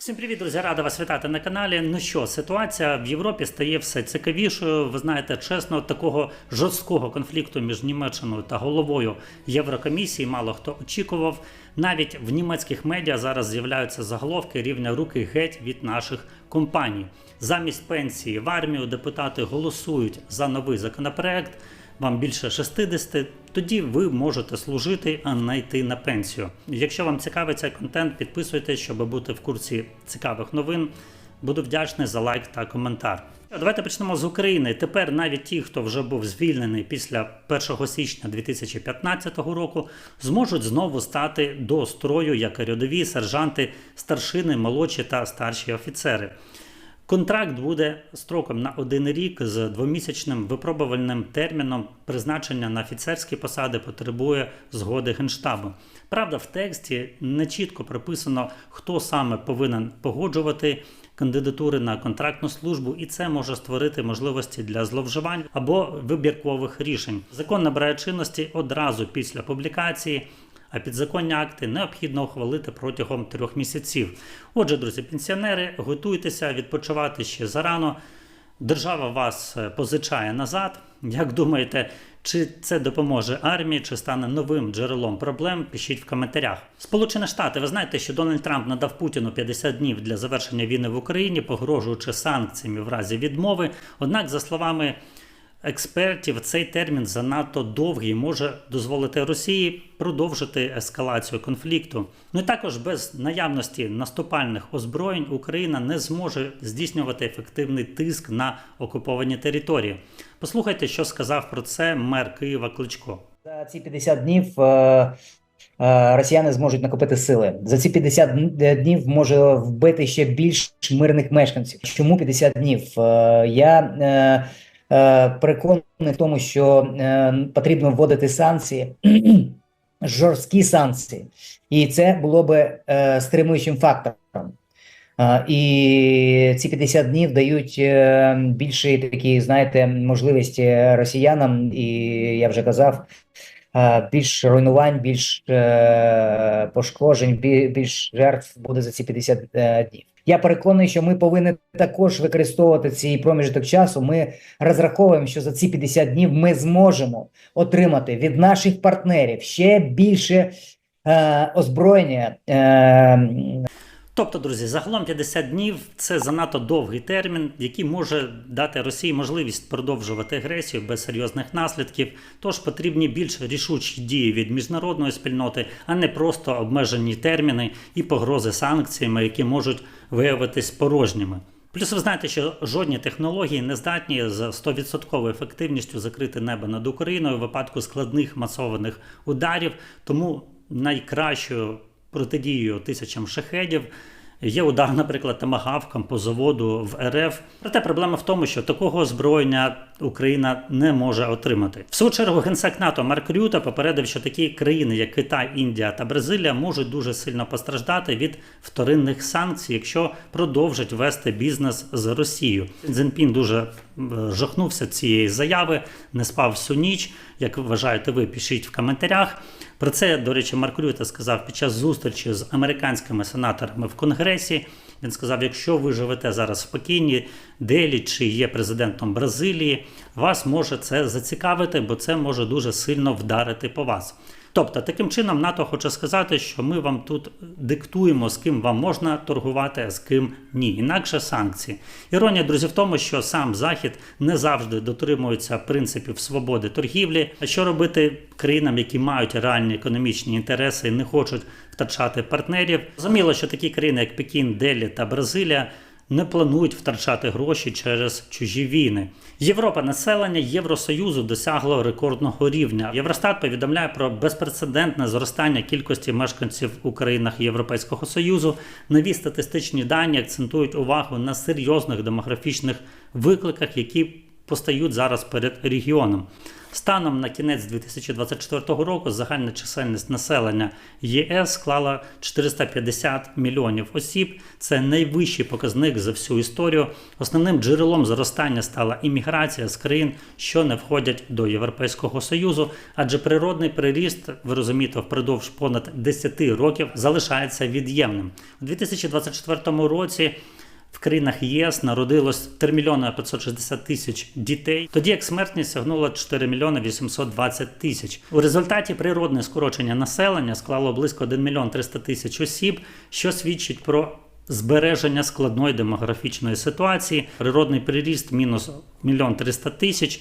Всім привіт, друзі! Рада вас вітати на каналі. Ну що, ситуація в Європі стає все цікавішою. Ви знаєте, чесно, такого жорсткого конфлікту між Німеччиною та головою Єврокомісії мало хто очікував. Навіть в німецьких медіа зараз з'являються заголовки рівня руки геть від наших компаній. Замість пенсії в армію депутати голосують за новий законопроект. Вам більше 60, тоді ви можете служити, а не йти на пенсію. Якщо вам цікавий цей контент, підписуйтесь, щоб бути в курсі цікавих новин. Буду вдячний за лайк та коментар. Давайте почнемо з України. Тепер навіть ті, хто вже був звільнений після 1 січня 2015 року, зможуть знову стати до строю як рядові, сержанти, старшини, молодші та старші офіцери. Контракт буде строком на один рік з двомісячним випробувальним терміном. Призначення на офіцерські посади потребує згоди генштабу. Правда, в тексті не чітко прописано, хто саме повинен погоджувати кандидатури на контрактну службу, і це може створити можливості для зловживань або вибіркових рішень. Закон набирає чинності одразу після публікації а підзаконні акти необхідно ухвалити протягом трьох місяців. Отже, друзі, пенсіонери, готуйтеся відпочивати ще зарано. Держава вас е, позичає назад. Як думаєте, чи це допоможе армії, чи стане новим джерелом проблем? Пишіть в коментарях. Сполучені Штати, ви знаєте, що Дональд Трамп надав Путіну 50 днів для завершення війни в Україні, погрожуючи санкціями в разі відмови. Однак, за словами експертів, цей термін занадто довгий може дозволити Росії продовжити ескалацію конфлікту. Ну і також без наявності наступальних озброєнь Україна не зможе здійснювати ефективний тиск на окуповані території. Послухайте, що сказав про це мер Києва Кличко. За ці 50 днів е, е, росіяни зможуть накопити сили. За ці 50 днів може вбити ще більш мирних мешканців. Чому 50 днів? Е, я е, е, переконаний в тому, що е, потрібно вводити санкції, жорсткі санкції, і це було би е, стримуючим фактором. Е, І ці 50 днів дають е, більше такі, знаєте, можливості росіянам, і я вже казав, е, більш руйнувань, більш е, пошкоджень, більш жертв буде за ці 50 е, днів. Я переконаний, що ми повинні також використовувати цей проміжок часу. Ми розраховуємо, що за ці 50 днів ми зможемо отримати від наших партнерів ще більше е, озброєння. Е, Тобто, друзі, загалом 50 днів це занадто довгий термін, який може дати Росії можливість продовжувати агресію без серйозних наслідків. Тож потрібні більш рішучі дії від міжнародної спільноти, а не просто обмежені терміни і погрози санкціями, які можуть виявитись порожніми. Плюс ви знаєте, що жодні технології не здатні з 100% ефективністю закрити небо над Україною в випадку складних масованих ударів. Тому найкращою протидією тисячам шахедів. Є удар, наприклад, тамагавкам по заводу в РФ. Проте проблема в тому, що такого озброєння Україна не може отримати. В свою чергу генсек НАТО Марк Рюта попередив, що такі країни, як Китай, Індія та Бразилія, можуть дуже сильно постраждати від вторинних санкцій, якщо продовжать вести бізнес з Росією. Цзіньпін дуже жахнувся цієї заяви, не спав всю ніч. Як вважаєте, ви пишіть в коментарях. Про це, до речі, Марк Рюта сказав під час зустрічі з американськими сенаторами в Конгресі. Він сказав: якщо ви живете зараз в Пекіні, Делі чи є президентом Бразилії, вас може це зацікавити, бо це може дуже сильно вдарити по вас. Тобто, таким чином, НАТО хоче сказати, що ми вам тут диктуємо, з ким вам можна торгувати, а з ким ні. Інакше санкції. Іронія, друзі, в тому, що сам Захід не завжди дотримується принципів свободи торгівлі. А що робити країнам, які мають реальні економічні інтереси і не хочуть втрачати партнерів? Зрозуміло, що такі країни, як Пекін, Делі та Бразилія не планують втрачати гроші через чужі війни. Європа населення Євросоюзу досягло рекордного рівня. Євростат повідомляє про безпрецедентне зростання кількості мешканців у країнах Європейського Союзу. Нові статистичні дані акцентують увагу на серйозних демографічних викликах, які постають зараз перед регіоном. Станом на кінець 2024 року загальна чисельність населення ЄС склала 450 мільйонів осіб. Це найвищий показник за всю історію. Основним джерелом зростання стала імміграція з країн, що не входять до Європейського союзу, адже природний приріст, ви розумієте, впродовж понад 10 років залишається від'ємним у 2024 році. В країнах ЄС народилось 3 мільйони 560 тисяч дітей, тоді як смертність сягнула 4 мільйони 820 тисяч. У результаті природне скорочення населення склало близько 1 мільйон 300 тисяч осіб, що свідчить про збереження складної демографічної ситуації. Природний приріст мінус мільйон 300 тисяч.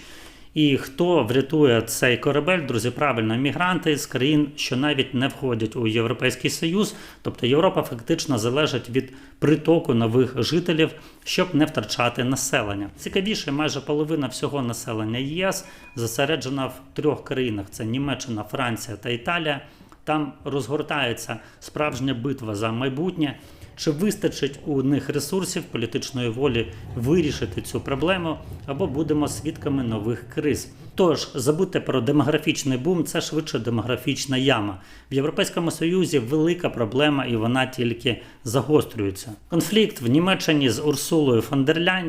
І хто врятує цей корабель, друзі, правильно, мігранти з країн, що навіть не входять у Європейський Союз, тобто Європа фактично залежить від притоку нових жителів, щоб не втрачати населення. Цікавіше, майже половина всього населення ЄС зосереджена в трьох країнах: це Німеччина, Франція та Італія. Там розгортається справжня битва за майбутнє. Чи вистачить у них ресурсів політичної волі вирішити цю проблему, або будемо свідками нових криз? Тож забудьте про демографічний бум, це швидше демографічна яма. В Європейському Союзі велика проблема, і вона тільки загострюється. Конфлікт в Німеччині з Урсулою фон дер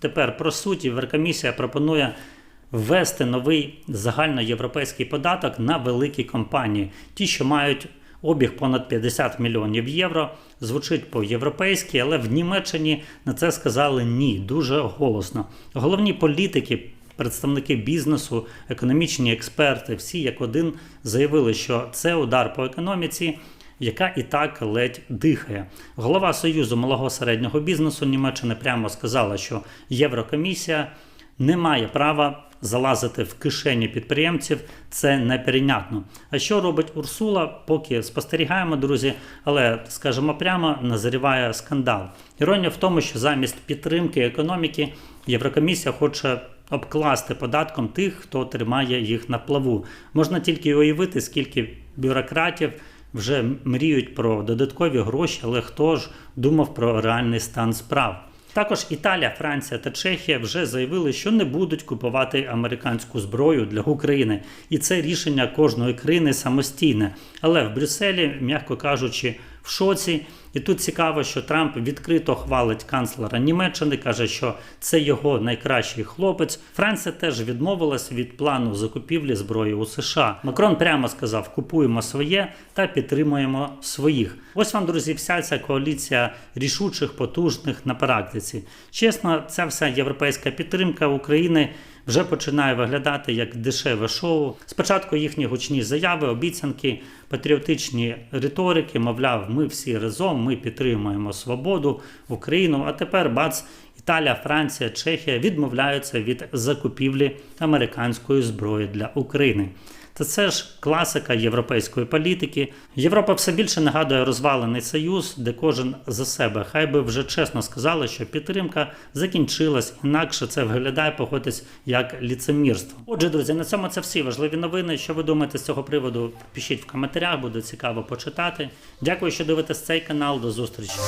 тепер про суть Єврокомісія пропонує ввести новий загальноєвропейський податок на великі компанії, ті, що мають обіг понад 50 мільйонів євро. Звучить по-європейськи, але в Німеччині на це сказали ні, дуже голосно. Головні політики, представники бізнесу, економічні експерти, всі як один заявили, що це удар по економіці. Яка і так ледь дихає. Голова Союзу малого середнього бізнесу Німеччини прямо сказала, що Єврокомісія не має права залазити в кишені підприємців. Це неприйнятно. А що робить Урсула? Поки спостерігаємо, друзі, але скажемо прямо, назріває скандал. Іронія в тому, що замість підтримки економіки Єврокомісія хоче. Обкласти податком тих, хто тримає їх на плаву. Можна тільки уявити, скільки бюрократів вже мріють про додаткові гроші, але хто ж думав про реальний стан справ? Також Італія, Франція та Чехія вже заявили, що не будуть купувати американську зброю для України, і це рішення кожної країни самостійне. Але в Брюсселі, м'яко кажучи, в шоці. І тут цікаво, що Трамп відкрито хвалить канцлера Німеччини, каже, що це його найкращий хлопець. Франція теж відмовилась від плану закупівлі зброї у США. Макрон прямо сказав: купуємо своє та підтримуємо своїх. Ось вам, друзі, вся ця коаліція рішучих, потужних на практиці. Чесно, ця вся європейська підтримка України. Вже починає виглядати як дешеве шоу. Спочатку їхні гучні заяви, обіцянки, патріотичні риторики, мовляв, ми всі разом, ми підтримуємо свободу Україну. А тепер бац, Італія, Франція, Чехія відмовляються від закупівлі американської зброї для України. Та це ж класика європейської політики. Європа все більше нагадує розвалений союз, де кожен за себе. Хай би вже чесно сказали, що підтримка закінчилась, інакше це виглядає погодитись як ліцемірство. Отже, друзі, на цьому це всі важливі новини. Що ви думаєте з цього приводу? Пишіть в коментарях, буде цікаво почитати. Дякую, що дивитесь цей канал. До зустрічі.